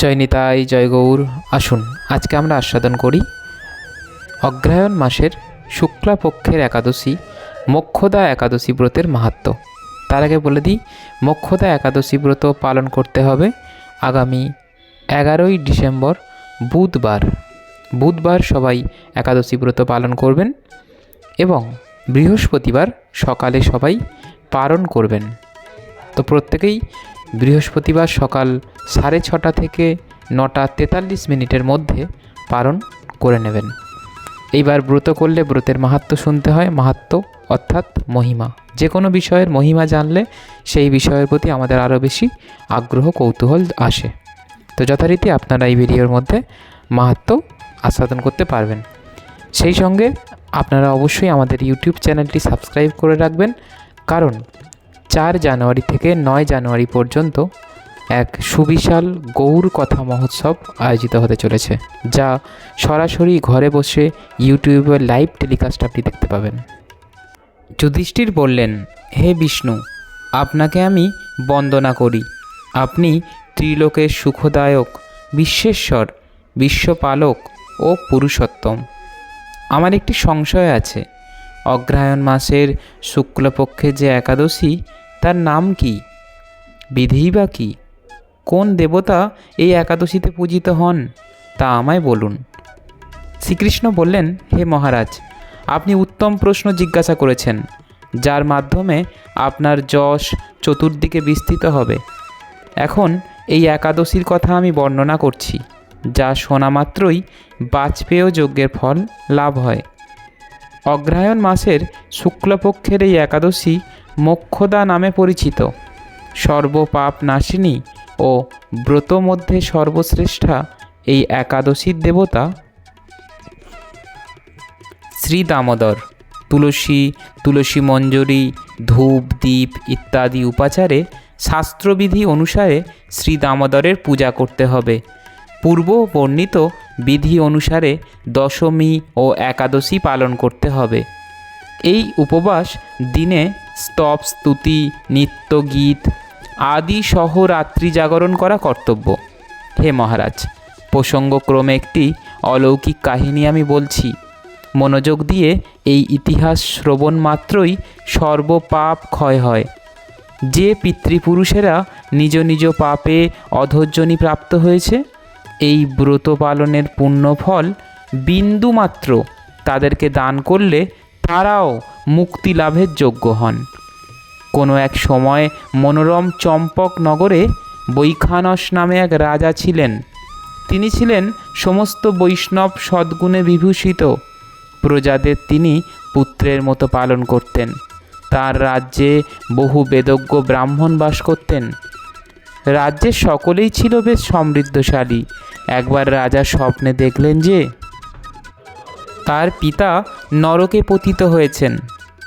জয় নিতাই, জয় গৌর। আসুন, আজকে আমরা আস্বাদন করি অগ্রহায়ণ মাসের শুক্লা পক্ষের একাদশী, মোক্ষদা একাদশী ব্রতের মাহাত্ম্য তার আগে বলে দিই, মোক্ষদা একাদশী ব্রত পালন করতে হবে আগামী এগারোই ডিসেম্বর বুধবার। বুধবার সবাই একাদশী ব্রত পালন করবেন এবং বৃহস্পতিবার সকালে সবাই পালন করবেন। তো প্রত্যেকেই বৃহস্পতিবার সকাল সাড়ে ছটা থেকে নটা তেতাল্লিশ মিনিটের মধ্যে পালন করে নেবেন। এইবার ব্রত করলে ব্রতের মাহাত্ম শুনতে হয়, মাহাত্ম অর্থাৎ মহিমা। যে কোনো বিষয়ের মহিমা জানলে সেই বিষয়ের প্রতি আমাদের আরও বেশি আগ্রহ, কৌতূহল আসে। তো যথারীতি আপনারা এই ভিডিওর মধ্যে মাহাত্ম আস্বাদন করতে পারবেন। সেই সঙ্গে আপনারা অবশ্যই আমাদের ইউটিউব চ্যানেলটি সাবস্ক্রাইব করে রাখবেন, কারণ চার জানুয়ারি থেকে নয় জানুয়ারি পর্যন্ত এক সুবিশাল গৌর কথা মহোৎসব আয়োজিত হতে চলেছে, যা সরাসরি ঘরে বসে ইউটিউবে লাইভ টেলিকাস্ট আপনি দেখতে পাবেন। যুধিষ্ঠির বললেন, হে বিষ্ণু, আপনাকে আমি বন্দনা করি। আপনি ত্রিলোকের সুখদায়ক, বিশ্বেশ্বর, বিশ্বপালক ও পুরুষোত্তম। আমার একটি সংশয় আছে, অগ্রহায়ণ মাসের শুক্লপক্ষে যে একাদশী, তার নাম কি? বিধিই বা কী? কোন দেবতা এই একাদশীতে পূজিত হন? তা আমায় বলুন। শ্রীকৃষ্ণ বললেন, হে মহারাজ, আপনি উত্তম প্রশ্ন জিজ্ঞাসা করেছেন, যার মাধ্যমে আপনার যশ চতুর্দিকে বিস্তৃত হবে। এখন এই একাদশীর কথা আমি বর্ণনা করছি, যা শোনা মাত্রই বাজপেয় যজ্ঞের ফল লাভ হয়। অগ্রহায়ণ মাসের শুক্লপক্ষের এই একাদশী মোক্ষদা নামে পরিচিত। সর্বপাপ নাশিনী ও ব্রত মধ্যে সর্বশ্রেষ্ঠা এই একাদশীর দেবতা? শ্রী দামোদর, তুলসী তুলসী মঞ্জরি, ধূপ দ্বীপ ইত্যাদি উপাচারে শাস্ত্রবিধি অনুসারে শ্রী দামোদরের পূজা করতে হবে। পূর্ব বর্ণিত বিধি অনুসারে দশমী ও একাদশী পালন করতে হবে। এই উপবাস দিনে স্তব, স্তুতি, নিত্য গীত আদি সহ রাত্রি জাগরণ করা কর্তব্য। হে মহারাজ, প্রসঙ্গক্রমে একটি অলৌকিক কাহিনী আমি বলছি। মনোযোগ দিয়ে এই ইতিহাস শ্রবণ মাত্রই সর্বপাপ ক্ষয় হয়। যে পিতৃপুরুষেরা নিজ নিজ পাপে অধৈর্যনী প্রাপ্ত হয়েছে, এই ব্রত পালনের পুণ্যফল বিন্দুমাত্র তাদেরকে দান করলে তারাও মুক্তি লাভের যোগ্য হন। কোনো এক সময় মনোরম চম্পক নগরে বৈখানস নামে এক রাজা ছিলেন। তিনি ছিলেন সমস্ত বৈষ্ণব সদ্গুণে বিভূষিত। প্রজাদের তিনি পুত্রের মতো পালন করতেন। তার রাজ্যে বহু বেদজ্ঞ ব্রাহ্মণ বাস করতেন। রাজ্যের সকলেই ছিল বেশ সমৃদ্ধশালী। একবার রাজা স্বপ্নে দেখলেন যে, তার পিতা নরকে পতিত হয়েছেন।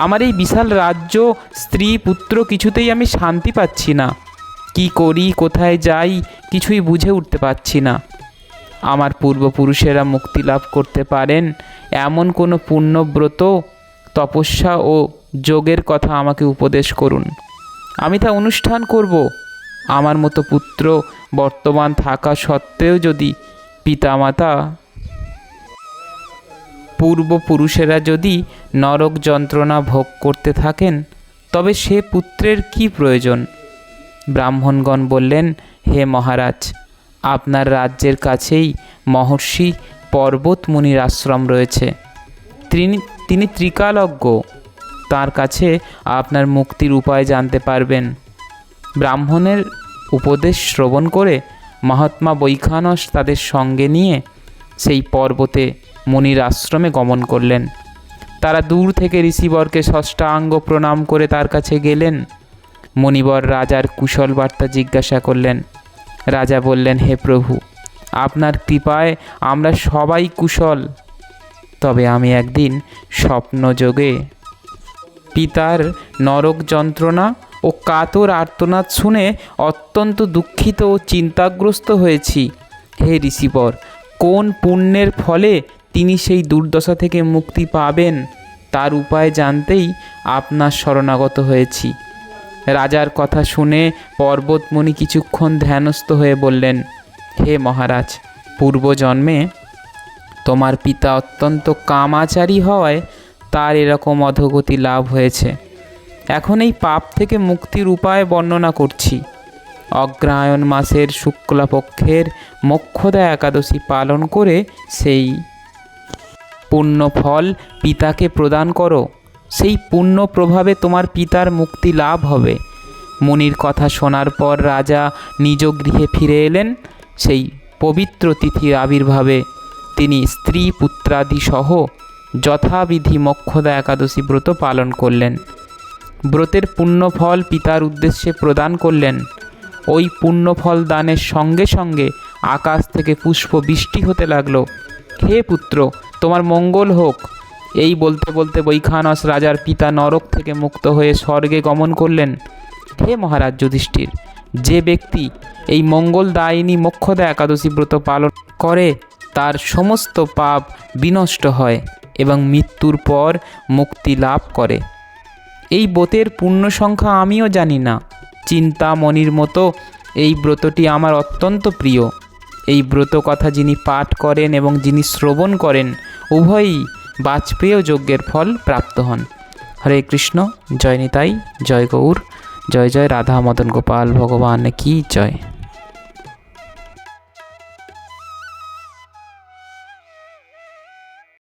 আমার এই বিশাল রাজ্য, স্ত্রী, পুত্র কিছুতেই আমি শান্তি পাচ্ছি না। কি করি, কোথায় যাই, কিছুই বুঝে উঠতে পারছি না। আমার পূর্বপুরুষেরা মুক্তি লাভ করতে পারেন এমন কোনো পুণ্যব্রত, তপস্যা ও যোগের কথা আমাকে উপদেশ করুন। আমি তা অনুষ্ঠান করব। আমার মতো পুত্র বর্তমান থাকা সত্ত্বেও যদি পিতামাতা পূর্বপুরুষেরা যদি নরক যন্ত্রণা ভোগ করতে থাকেন, তবে সে পুত্রের কি প্রয়োজন? ব্রাহ্মণগণ বললেন, হে মহারাজ, আপনার রাজ্যের কাছেই মহর্ষি পর্বত মুনির আশ্রম রয়েছে। তিনি তিনি ত্রিকালজ্ঞ। তার কাছে আপনার মুক্তির উপায় জানতে পারবেন। ব্রাহ্মণের উপদেশ শ্রবণ করে মহাত্মা বৈখানস তাদের সঙ্গে নিয়ে সেই পর্বতে মুনির আশ্রমে গমন করলেন। তারা দূর থেকে ঋষিবরকে ষষ্ঠাঙ্গ প্রণাম করে তার কাছে গেলেন। মণিবর রাজার কুশল বার্তা জিজ্ঞাসা করলেন, রাজা বললেন, হে প্রভু, আপনার কৃপায় আমরা সবাই কুশল। তবে আমি একদিন স্বপ্নযোগে পিতার নরক যন্ত্রণা ও কাতর আর্তনাদ শুনে অত্যন্ত দুঃখিত ও চিন্তাগ্রস্ত হয়েছি। হে ঋষিবর, কোন পুণ্যের ফলে তিনি সেই দুর্দশা থেকে মুক্তি পাবেন, তার উপায় জানতেই আপনার শরণাগত হয়েছি। রাজার কথা শুনে পর্বতমণি কিছুক্ষণ ধ্যানস্থ হয়ে বললেন, হে মহারাজ, পূর্বজন্মে তোমার পিতা অত্যন্ত কামাচারী হওয়ায় তার এরকম অধোগতি লাভ হয়েছে। এখন এই পাপ থেকে মুক্তির উপায় বর্ণনা করছি। অগ্রহায়ণ মাসের শুক্লাপক্ষের মোক্ষদা একাদশী পালন করে সেই পুণ্য ফল পিতাকে প্রদান করো। সেই পুণ্য প্রভাবে তোমার পিতার মুক্তি লাভ হবে। মুনির কথা শোনার পর রাজা নিজ গৃহে ফিরে এলেন। সেই পবিত্র তিথির আবির্ভাবে তিনি স্ত্রী পুত্রাদি সহ যথাবিধি মক্ষদা একাদশী ব্রত পালন করলেন। ব্রতের পুণ্যফল পিতার উদ্দেশ্যে প্রদান করলেন। ওই পুণ্যফল দানের সঙ্গে সঙ্গে আকাশ থেকে পুষ্প বৃষ্টি হতে লাগল। হে পুত্র তোমার মঙ্গল হোক। এই বলতে বলতে বৈখানস রাজার পিতা নরক থেকে মুক্ত হয়ে স্বর্গে গমন করলেন। হে মহারাজ যুধিষ্ঠির, যে ব্যক্তি এই মঙ্গলদায়িনী মোক্ষদা একাদশী ব্রত পালন করে, তার সমস্ত পাপ বিনষ্ট হয় এবং মৃত্যুর পর মুক্তি লাভ করে। এই ব্রতের পূর্ণ সংখ্যা আমিও জানি না। চিন্তা চিন্তামণির মতো এই ব্রতটি আমার অত্যন্ত প্রিয়। এই ব্রত কথা যিনি পাঠ করেন এবং যিনি শ্রবণ করেন উভয়ই বাজপেয় যজ্ঞের ফল প্রাপ্ত হন। হরে কৃষ্ণ, জয় নিতাই, জয় গৌর, জয় জয় রাধা মদন গোপাল, ভগবান কি জয়।